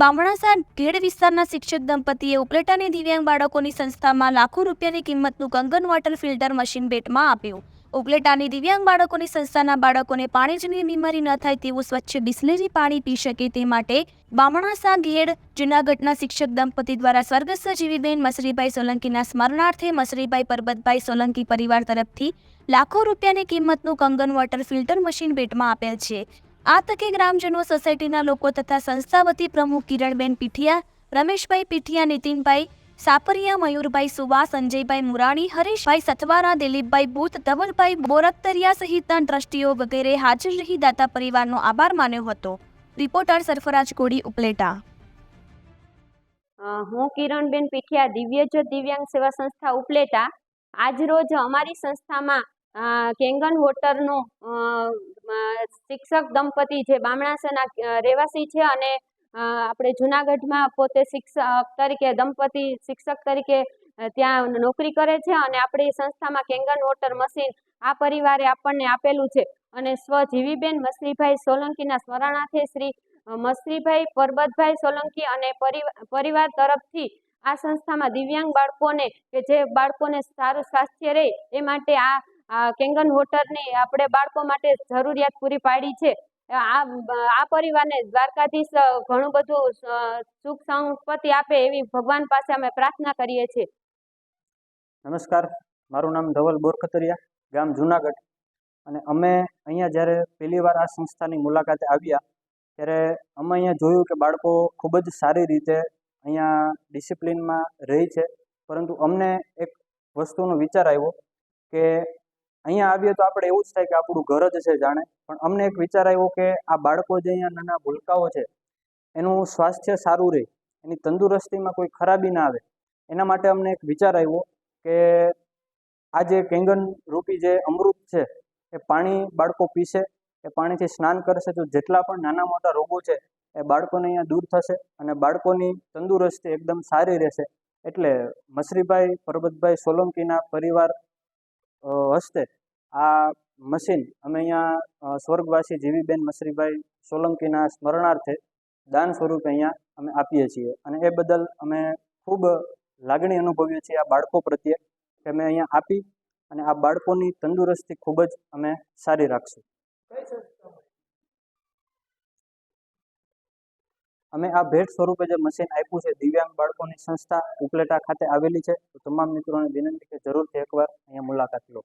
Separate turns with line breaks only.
બામણાસા ઘેડ વિસ્તારના શિક્ષક દંપતીએ ઉપલેટાની દિવ્યાંગ બાળકોની સંસ્થામાં લાખો રૂપિયાની કિંમતનું કંગન વોટર ફિલ્ટર મશીન ભેટમાં આપ્યું. ઉપલેટાની દિવ્યાંગ બાળકોની સંસ્થાના બાળકોને પાણીજન્ય બીમારી ન થાય તેવું સ્વચ્છ બિસ્લેરી પાણી પી શકે તે માટે બામણાસા ઘેડ જૂનાગઢના શિક્ષક દંપતી દ્વારા સ્વર્ગસ્થ જીવીબેન મસરીભાઈ સોલંકીના સ્મરણાર્થે મસરીભાઈ પરબતભાઈ સોલંકી પરિવાર તરફથી લાખો રૂપિયાની કિંમતનું કંગન વોટર ફિલ્ટર મશીન ભેટમાં આપેલ છે. આ તકે ગ્રામજનો, સોસાયટીના લોકો તથા સંસ્થા પ્રમુખ કિરણબેન પીઠિયા, રમેશભાઈ પીઠિયા, નીતિનભાઈ સાપરિયા, મયુરભાઈ સુવા, સંજયભાઈ મુરાણી, હરીશભાઈ સથવારા, દિલીપભાઈ બુથ, ધવલભાઈ બોરકતરિયા સહિતના ટ્રસ્ટીઓ વગેરે હાજર રહી દાતા પરિવારનો આભાર માન્યો હતો. રિપોર્ટર સરફરાજ કોડી ઉપલેટા.
હું કિરણબેન પીઠિયા, દિવ્યજ્યોત દિવ્યાંગ સેવા સંસ્થા ઉપલેટા. આજરોજ અમારી સંસ્થામાં કેંગન અ, શિક્ષક દંપતી જે બામણાસાના રહેવાસી છે અને આપણે જુનાગઢમાં પોતે શિક્ષક તરીકે દંપતી શિક્ષક તરીકે ત્યાં નોકરી કરે છે અને આપણી સંસ્થામાં કેંગન વોટર મશીન આ પરિવારે આપણને આપેલું છે. અને સ્વજીવીબેન મસરીભાઈ સોલંકીના સ્મરણાર્થે શ્રી મસરીભાઈ પરબતભાઈ સોલંકી અને પરિવા- પરિવાર તરફથી આ સંસ્થામાં દિવ્યાંગ બાળકોને કે જે બાળકોને સારું સ્વાસ્થ્ય રહે એ માટે આ આ કેંગન વોટરની આપણે બાળકો માટે જરૂરિયાત પૂરી પાડી છે. આ આ પરિવારને દ્વારકાધીશ ઘણું બધું સુખ સંપત્તિ આપે એવી ભગવાન પાસે અમે પ્રાર્થના કરીએ છીએ.
નમસ્કાર. મારું નામ ધવલ બોરખતરિયા, ગામ જુનાગઢ. અને અમે અહીંયા જ્યારે પહેલી વાર આ સંસ્થાની મુલાકાતે આવ્યા, ત્યારે અમે અહીંયા જોયું કે બાળકો ખૂબ જ સારી રીતે અહીંયા ડિસિપ્લિનમાં રહી છે. પરંતુ અમને એક વસ્તુનો વિચાર આવ્યો કે અહીંયા આવીએ તો આપણે એવું જ થાય કે આપણું ઘર જ છે જાણે. પણ અમને એક વિચાર આવ્યો કે આ બાળકો જે અહીંયા નાના ભૂલકાઓ છે, એનું સ્વાસ્થ્ય સારું રહે, એની તંદુરસ્તીમાં કોઈ ખરાબી ના આવે. એના માટે અમને એક વિચાર આવ્યો કે આ જે કેંગન રૂપી જે અમૃત છે, એ પાણી બાળકો પીશે, એ પાણીથી સ્નાન કરશે તો જેટલા પણ નાના મોટા રોગો છે, એ બાળકોને અહીંયા દૂર થશે અને બાળકોની તંદુરસ્તી એકદમ સારી રહેશે. એટલે મસરીભાઈ, પરબતભાઈ સોલંકીના પરિવાર હસ્તે આ મશીન અમે અહીંયા સ્વર્ગવાસી જીવીબેન મસરીભાઈ સોલંકીના સ્મરણાર્થે દાન સ્વરૂપે અહીંયા અમે આપીએ છીએ. અને એ બદલ અમે ખૂબ લાગણી અનુભવીએ છીએ આ બાળકો પ્રત્યે કે અમે અહીંયા આપી અને આ બાળકોની તંદુરસ્તી ખૂબ જ અમે સારી રાખશું. અમે આ ભેટ સ્વરૂપે જે મશીન આપ્યું છે, દિવ્યાંગ બાળકોની સંસ્થા ઉપલેટા ખાતે આવેલી છે. તો તમામ મિત્રોને વિનંતી કે જરૂરથી એકવાર અહીંયા મુલાકાત લો.